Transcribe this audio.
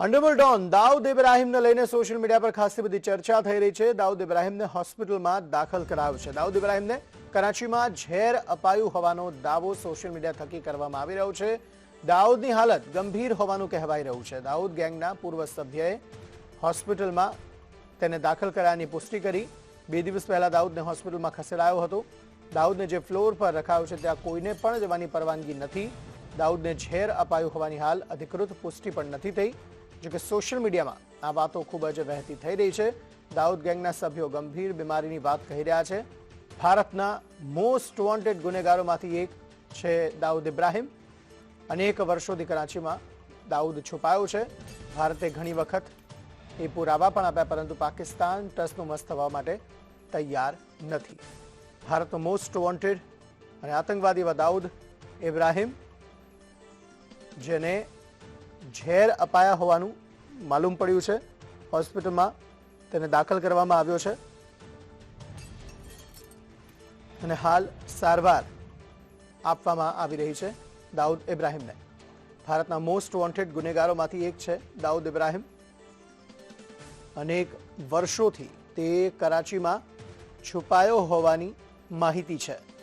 Underworld Don Dawood ઇબ્રાહીમને લઈને social media પર ખાસી બધી ચર્ચા થઈ રહી છે. દાઉદ ઇબ્રાહિમને હોસ્પિટલમાં દાખલ કરાયો છે. દાઉદ ઇબ્રાહીમને કરાચીમાં ઝેર અપાયું હોવાનો દાવો સોશિયલ મીડિયા થકી કરવામાં આવી રહ્યો છે. દાઉદની હાલત ગંભીર હોવાનું કહેવાઈ રહ્યું છે. દાઉદ ગેંગના પૂર્વ સભ્યએ હોસ્પિટલમાં તેને દાખલ કરાયાની પુષ્ટિ કરી. બે દિવસ પહેલા દાઉદને હોસ્પિટલમાં ખસેડાયો હતો. દાઉદને જે ફ્લોર પર રખાયો છે, ત્યાં કોઈને પણ જવાની પરવાનગી નથી. દાઉદને ઝેર અપાયું હોવાની હાલ અધિકૃત પુષ્ટિ પણ નથી થઈ. જોકે સોશિયલ મીડિયામાં આ વાતો ખૂબ જ વહેતી થઈ રહી છે. દાઉદ ગેંગના સભ્યો ગંભીર બીમારીની વાત કહી રહ્યા છે. ભારતના મોસ્ટ વોન્ટેડ ગુનેગારોમાંથી એક છે દાઉદ ઇબ્રાહિમ. અનેક વર્ષોથી કરાચીમાં દાઉદ છુપાયો છે. ભારતે ઘણી વખત એ પુરાવા પણ આપ્યા, પરંતુ પાકિસ્તાન ટસનું મસ્ત થવા માટે તૈયાર નથી. ભારતનો મોસ્ટ વોન્ટેડ અને આતંકવાદી એવા દાઉદ ઇબ્રાહિમ, જેને ઝેર અપાયા હોવાનું માલુમ પડ્યું છે. હોસ્પિટલમાં તેને દાખલ કરવામાં આવ્યો છે. અને હાલ સારવાર આપવામાં આવી રહી છે દાઉદ ઇબ્રાહીમને. ભારતના મોસ્ટ વોન્ટેડ ગુનેગારોમાંથી એક છે દાઉદ ઇબ્રાહિમ. અનેક વર્ષોથી તે કરાચીમાં છુપાયો હોવાની માહિતી છે.